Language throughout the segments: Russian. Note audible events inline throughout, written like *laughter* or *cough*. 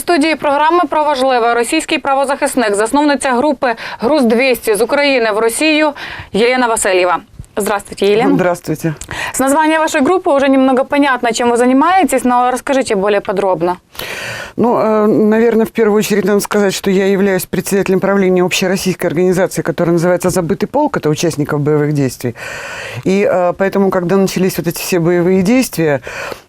студії програми про важливе російський правозахисник, засновниця групи Груз 200 з України в Росію Елена Васильева. Здравствуйте, Елена. Здравствуйте. С названия вашей группы уже немного понятно, чем вы занимаетесь, но расскажите более подробно. Ну, э, наверное, в первую очередь надо сказать, что я являюсь председателем правления общероссийской организации, которая называется «Забытый полк». Это участников боевых действий. И э, поэтому, когда начались вот эти все боевые действия,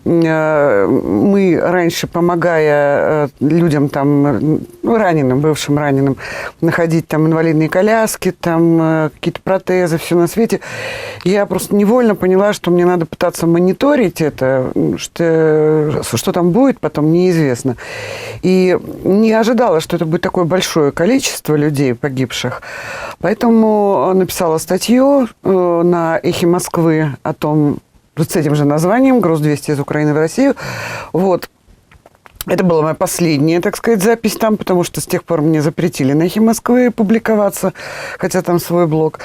э, мы раньше, помогая людям там, ну, раненым, бывшим раненым, находить там инвалидные коляски, там какие-то протезы, все на свете, я просто невольно поняла, что мне надо пытаться мониторить это, что, что там будет, потом неизвестно. И не ожидала, что это будет такое большое количество людей погибших. Поэтому написала статью э, на «Эхе Москвы» о том, вот с этим же названием «Груз-200 из Украины в Россию». Вот. Это была моя последняя, так сказать, запись там, потому что с тех пор мне запретили на «Эхе Москвы» публиковаться, хотя там свой блог.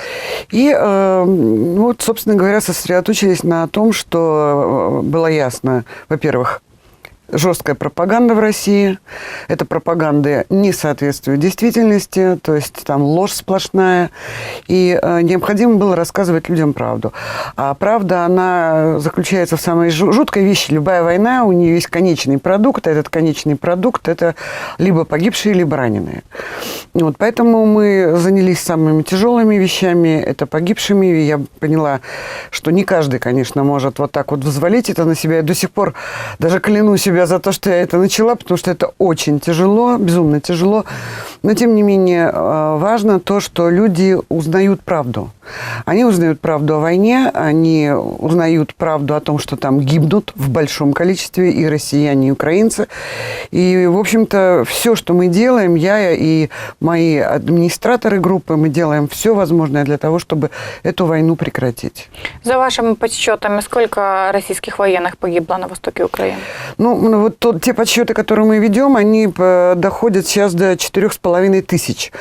И э, вот, собственно говоря, сосредоточились на том, что э, было ясно, во-первых, жесткая пропаганда в России. Эта пропаганда не соответствует действительности, то есть там ложь сплошная. И э, необходимо было рассказывать людям правду. А правда, она заключается в самой жуткой вещи. Любая война, у нее есть конечный продукт, а этот конечный продукт – это либо погибшие, либо раненые. Вот, поэтому мы занялись самыми тяжелыми вещами, это погибшими. И я поняла, что не каждый, конечно, может вот так вот взвалить это на себя. Я до сих пор даже клянусь себя за то, что я это начала, потому что это очень тяжело, безумно тяжело. Но, тем не менее, э, важно то, что люди узнают правду. Они узнают правду о войне, они узнают правду о том, что там гибнут в большом количестве и россияне, и украинцы. И, в общем-то, все, что мы делаем, я и мои администраторы группы, мы делаем все возможное для того, чтобы эту войну прекратить. За вашими подсчетами, сколько российских военных погибло на востоке Украины? Ну, ну вот тот, те подсчеты, которые мы ведем, они э, доходят сейчас до четырех с половиной тысяч.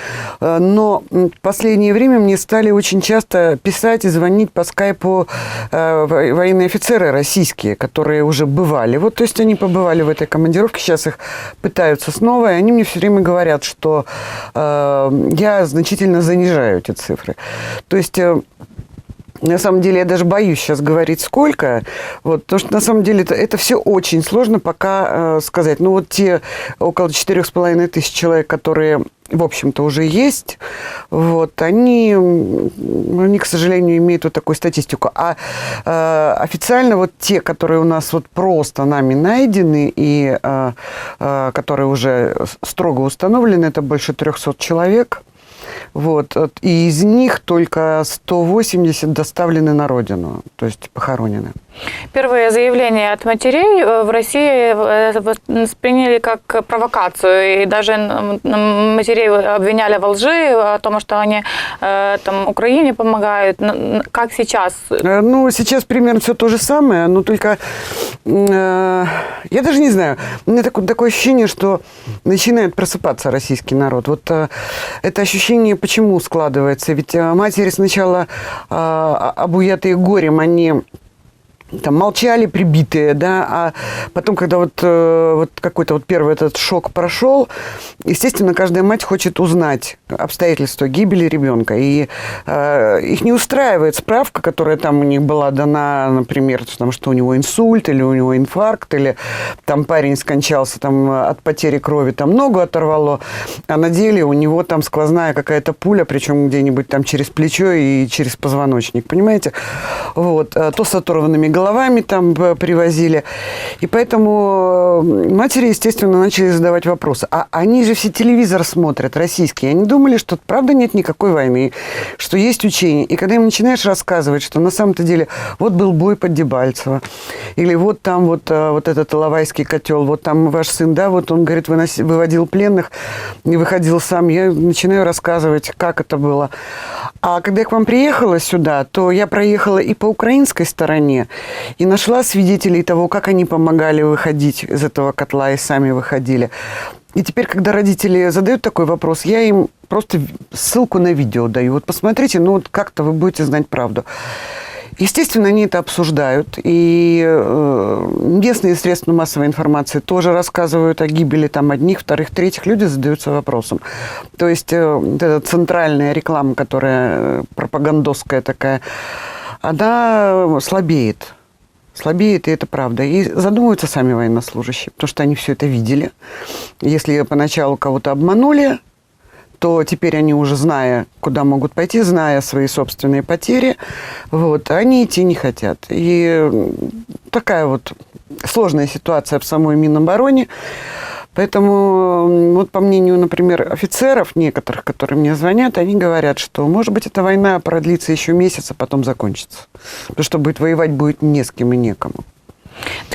Э, но в последнее время мне стали очень часто писать и звонить по скайпу э, военные офицеры российские, которые уже бывали. Вот, то есть они побывали в этой командировке, сейчас их пытаются снова, и они мне все время говорят, что я значительно занижаю эти цифры. То есть... На самом деле я даже боюсь сейчас говорить сколько, вот, потому что на самом деле это, это все очень сложно пока э, сказать. Ну вот те около четырех с половиной тысяч человек, которые в общем-то, уже есть, вот, они, они, к сожалению, имеют вот такую статистику. А э, официально вот те, которые у нас вот просто нами найдены и э, э, которые уже строго установлены, это больше 300 человек. Вот. И из них только 180 доставлены на родину, то есть похоронены. Первые заявления от матерей э, в России э, приняли как провокацию, и даже матерей обвиняли во лжи, о том, что они э, там Украине помогают. Как сейчас? Ну, сейчас примерно все то же самое, но только я даже не знаю. У меня такое, такое ощущение, что начинает просыпаться российский народ. Вот это ощущение почему складывается? Ведь матери сначала обуятые горем, они там молчали прибитые, да, а потом, когда вот, э, вот какой-то вот первый этот шок прошел, естественно, каждая мать хочет узнать обстоятельства гибели ребенка, и э, их не устраивает справка, которая там у них была дана, например, там, что у него инсульт, или у него инфаркт, или там парень скончался там от потери крови, там ногу оторвало, а на деле у него там сквозная какая-то пуля, причем где-нибудь там через плечо и через позвоночник, понимаете? Вот, а то с оторванными головами там привозили. И поэтому э, матери, естественно, начали задавать вопросы. А они же все телевизор смотрят, российский. Они думали, что правда нет никакой войны, что есть учения. И когда им начинаешь рассказывать, что на самом-то деле вот был бой под Дебальцево, или вот там вот, э, вот этот Иловайский котел, вот там ваш сын, да, вот он, говорит, выноси, выводил пленных, не выходил сам. Я начинаю рассказывать, как это было. А когда я к вам приехала сюда, то я проехала и по украинской стороне, и нашла свидетелей того, как они помогали выходить из этого котла и сами выходили. И теперь, когда родители задают такой вопрос, я им просто ссылку на видео даю. Вот посмотрите, ну вот как-то вы будете знать правду. Естественно, они это обсуждают, и э, местные средства массовой информации тоже рассказывают о гибели там одних, вторых, третьих. Люди задаются вопросом. То есть э, вот эта центральная реклама, которая э, пропагандовская такая, она слабеет. Слабеет, и это правда. И задумываются сами военнослужащие, потому что они все это видели. Если поначалу кого-то обманули, то теперь они уже, зная, куда могут пойти, зная свои собственные потери, вот, они идти не хотят. И такая вот сложная ситуация в самой Минобороне. Поэтому, вот по мнению, например, офицеров некоторых, которые мне звонят, они говорят, что, может быть, эта война продлится еще месяц, а потом закончится. Потому что будет воевать будет не с кем и некому.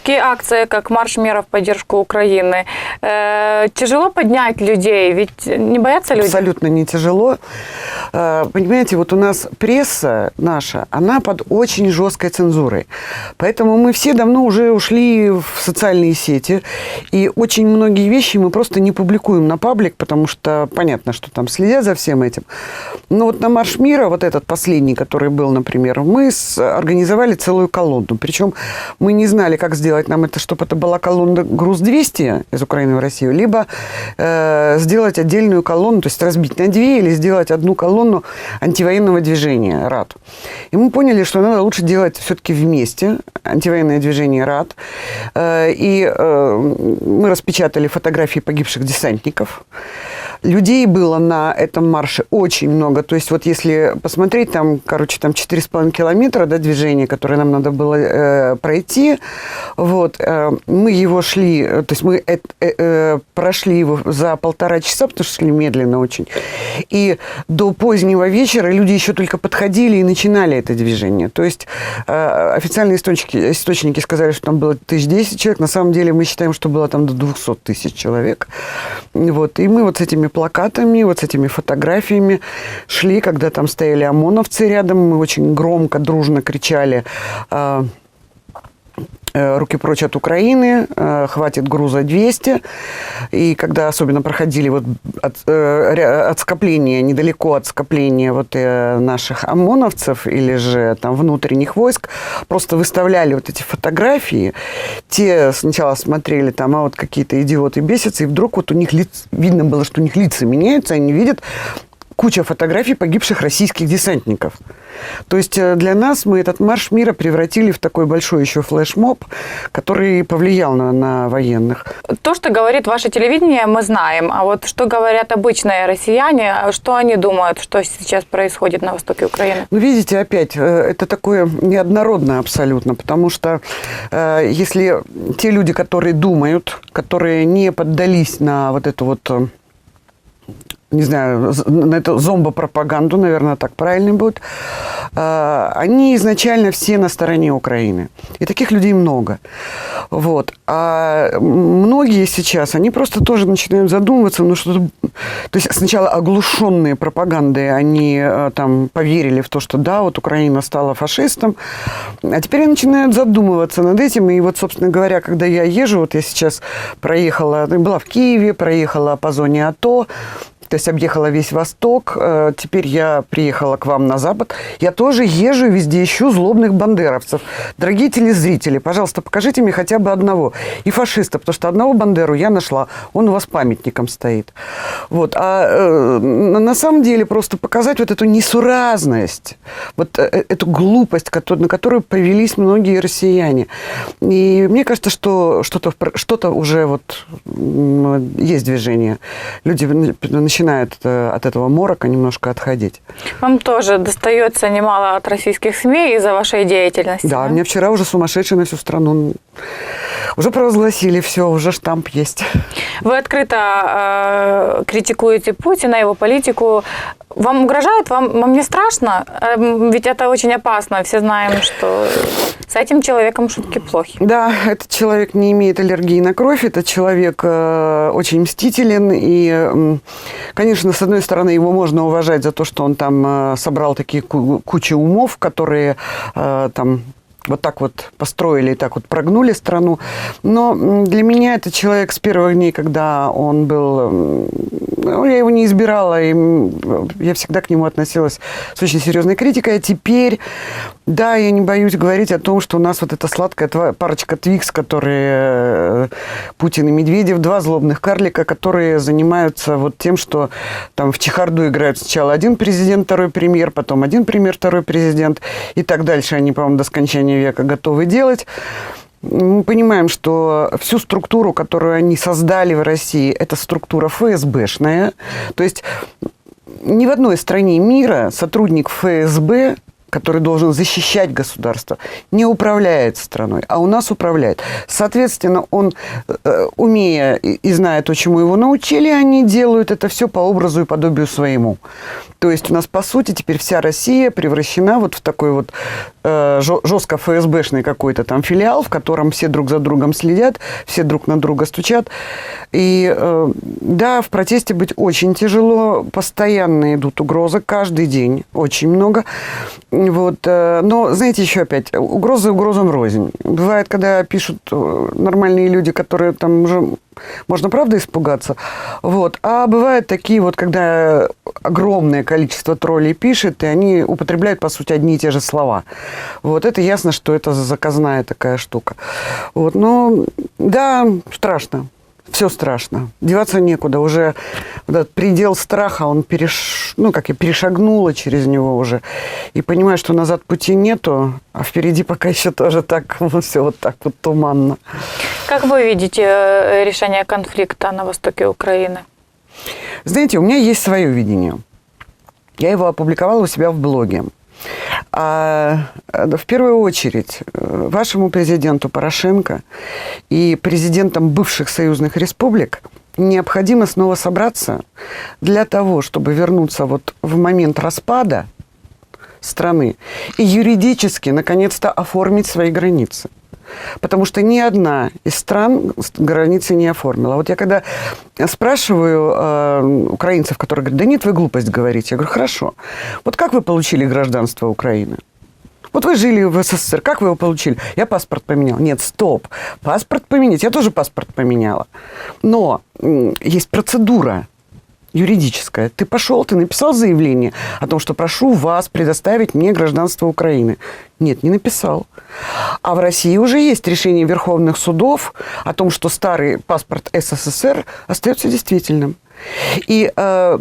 Такие акции, как марш мира в поддержку Украины, э, тяжело поднять людей, ведь не боятся люди? Абсолютно не тяжело. Э, Понимаете, вот у нас пресса наша, она под очень жесткой цензурой. Поэтому мы все давно уже ушли в социальные сети. И очень многие вещи мы просто не публикуем на паблик, потому что понятно, что там следят за всем этим. Но вот на Марш мира, вот этот последний, который был, например, мы с- организовали целую колонну. Причем мы не знали, как сделать нам это, чтобы это была колонна «Груз-200» из Украины в Россию, либо э, сделать отдельную колонну, то есть разбить на две или сделать одну колонну антивоенного движения «РАД». И мы поняли, что надо лучше делать все-таки вместе антивоенное движение «РАД». Э, и э, мы распечатали фотографии погибших десантников. Людей было на этом марше очень много. То есть вот если посмотреть, там, короче, там 4,5 километра да, движения, которое нам надо было э, пройти, вот, э, мы его шли, э, то есть мы э, э, э, прошли его за полтора часа, потому что шли медленно очень. И до позднего вечера люди еще только подходили и начинали это движение. То есть э, официальные источники, источники сказали, что там было тысяч десять человек. На самом деле мы считаем, что было там до 200 тысяч человек. Вот. И мы вот с этими плакатами, вот с этими фотографиями шли, когда там стояли ОМОНовцы рядом. Мы очень громко, дружно кричали э, руки прочь от Украины, э, хватит груза 200. И когда особенно проходили вот от, э, от скопления, недалеко от скопления вот э, наших ОМОНовцев или же там внутренних войск, просто выставляли вот эти фотографии. Те сначала смотрели там, а вот какие-то идиоты бесятся, и вдруг вот у них лиц, видно было, что у них лица меняются, они видят куча фотографий погибших российских десантников. То есть э, для нас мы этот марш мира превратили в такой большой еще флешмоб, который повлиял на, на военных. То, что говорит ваше телевидение, мы знаем. А вот что говорят обычные россияне, а что они думают, что сейчас происходит на востоке Украины? Ну, видите, опять, э, это такое неоднородно абсолютно, потому что э, если те люди, которые думают, которые не поддались на вот эту вот не знаю, на эту зомбопропаганду, наверное, так правильно будет, э, они изначально все на стороне Украины. И таких людей много. Вот. А многие сейчас, они просто тоже начинают задумываться, ну что То есть сначала оглушенные пропагандой, они э, там поверили в то, что да, вот Украина стала фашистом, а теперь они начинают задумываться над этим. И вот, собственно говоря, когда я езжу, вот я сейчас проехала, была в Киеве, проехала по зоне АТО, то есть объехала весь Восток, э, теперь я приехала к вам на Запад. Я тоже езжу везде ищу злобных бандеровцев. Дорогие телезрители, пожалуйста, покажите мне хотя бы одного. И фашиста, потому что одного бандеру я нашла. Он у вас памятником стоит. Вот. А э, на самом деле просто показать вот эту несуразность, вот э, эту глупость, на которую повелись многие россияне. И мне кажется, что что-то в пр- что-то уже вот есть движение. Люди на- начинают э, от этого морока немножко отходить. Вам тоже достается немало от российских СМИ из-за вашей деятельности. Да, мне вчера уже сумасшедший на всю страну уже провозгласили, все, уже штамп есть. Вы открыто э, критикуете Путина, его политику. Вам угрожает? Вам, вам не страшно? Эм, Ведь это очень опасно. Все знаем, что с этим человеком шутки плохи. Да, этот человек не имеет аллергии на кровь, этот человек э, очень мстителен, и, м, конечно, с одной стороны, его можно уважать за то, что он там э, собрал такие ку- кучи умов, которые э, там вот так вот построили и так вот прогнули страну. Но для меня это человек с первых дней, когда он был... ну, я его не избирала, и я всегда к нему относилась с очень серьезной критикой. А теперь, да, я не боюсь говорить о том, что у нас вот эта сладкая парочка Твикс, которые э, Путин и Медведев, два злобных карлика, которые занимаются вот тем, что там в чехарду играют сначала один президент, второй премьер, потом один премьер, второй президент, и так дальше они, по-моему, до скончания века готовы делать. Мы понимаем, что всю структуру, которую они создали в России, это структура ФСБшная. То есть ни в одной стране мира сотрудник ФСБ который должен защищать государство, не управляет страной, а у нас управляет. Соответственно, он, э, умея и зная то, чему его научили, они делают это все по образу и подобию своему. То есть у нас, по сути, теперь вся Россия превращена вот в такой вот жестко ФСБшный какой-то там филиал, в котором все друг за другом следят, все друг на друга стучат. И э, да, в протесте быть очень тяжело, постоянно идут угрозы, каждый день очень много. Вот, э, но, знаете, еще опять, угрозы угрозам рознь. Бывает, когда пишут э, нормальные люди, которые там уже можно, правда, испугаться. Вот. А бывают такие вот, когда огромное количество троллей пишет, и они употребляют, по сути, одни и те же слова. Вот. Это ясно, что это заказная такая штука. Вот. Но, да, страшно. Все страшно. Деваться некуда. Уже вот этот предел страха, он переш... ну, как я перешагнула через него уже. И понимаю, что назад пути нету, а впереди пока еще тоже так, *laughs* все вот так вот туманно. Как вы видите э, решение конфликта на востоке Украины? Знаете, у меня есть свое видение. Я его опубликовала у себя в блоге. А, э, в первую очередь э, вашему президенту Порошенко и президентам бывших союзных республик необходимо снова собраться для того, чтобы вернуться вот в момент распада страны и юридически наконец-то оформить свои границы. Потому что ни одна из стран границы не оформила. Вот я когда спрашиваю э, украинцев, которые говорят, да нет, вы глупость говорите. Я говорю, хорошо. Вот как вы получили гражданство Украины? Вот вы жили в СССР, как вы его получили? Я паспорт поменял. Нет, стоп. Паспорт поменять. Я тоже паспорт поменяла. Но есть процедура юридическая. Ты пошел, ты написал заявление о том, что прошу вас предоставить мне гражданство Украины. Нет, не написал. А в России уже есть решение верховных судов о том, что старый паспорт СССР остается действительным. И э,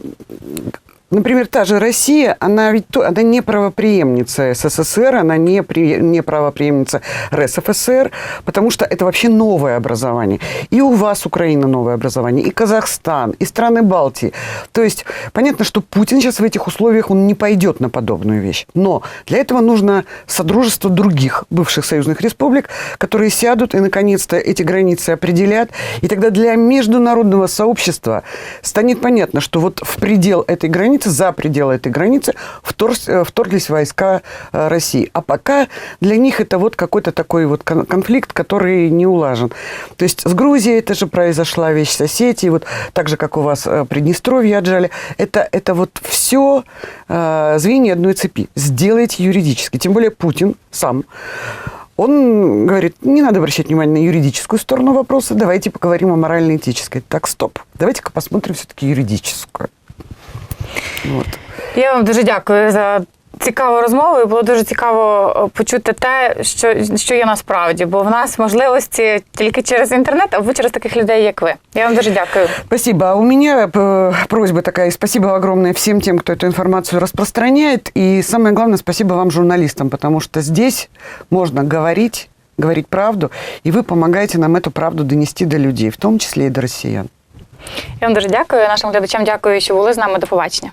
Например, та же Россия, она ведь она не правопреемница СССР, она не, при- не правопреемница РСФСР, потому что это вообще новое образование. И у вас Украина новое образование, и Казахстан, и страны Балтии. То есть понятно, что Путин сейчас в этих условиях он не пойдет на подобную вещь. Но для этого нужно содружество других бывших союзных республик, которые сядут и наконец-то эти границы определят. И тогда для международного сообщества станет понятно, что вот в предел этой границы, за пределы этой границы вторс- э, вторглись войска э, России. А пока для них это вот какой-то такой вот кон- конфликт, который не улажен. То есть с Грузией это же произошла вещь, с Осетией, вот так же, как у вас э, Приднестровье отжали. Это, это вот все звенья одной цепи. Сделайте юридически. Тем более Путин сам он говорит, не надо обращать внимание на юридическую сторону вопроса, давайте поговорим о морально-этической. Так, стоп, давайте-ка посмотрим все-таки юридическую. Вот. Я вам дуже дякую за цікаву розмову. І було дуже цікаво е, почути те, що, що є насправді, бо в нас можливості тільки через інтернет, а ви через таких людей, як ви. Я вам дуже дякую. Спасибо. А у меня э, просьба такая, и спасибо огромное всем тем, кто эту информацию распространяет. И самое главное, спасибо вам, журналистам, потому что здесь можно говорить, говорить правду, и вы помогаете нам эту правду донести до людей, в том числе и до россиян. Я вам дуже дякую. Нашим глядачам дякую, що були з нами. До побачення.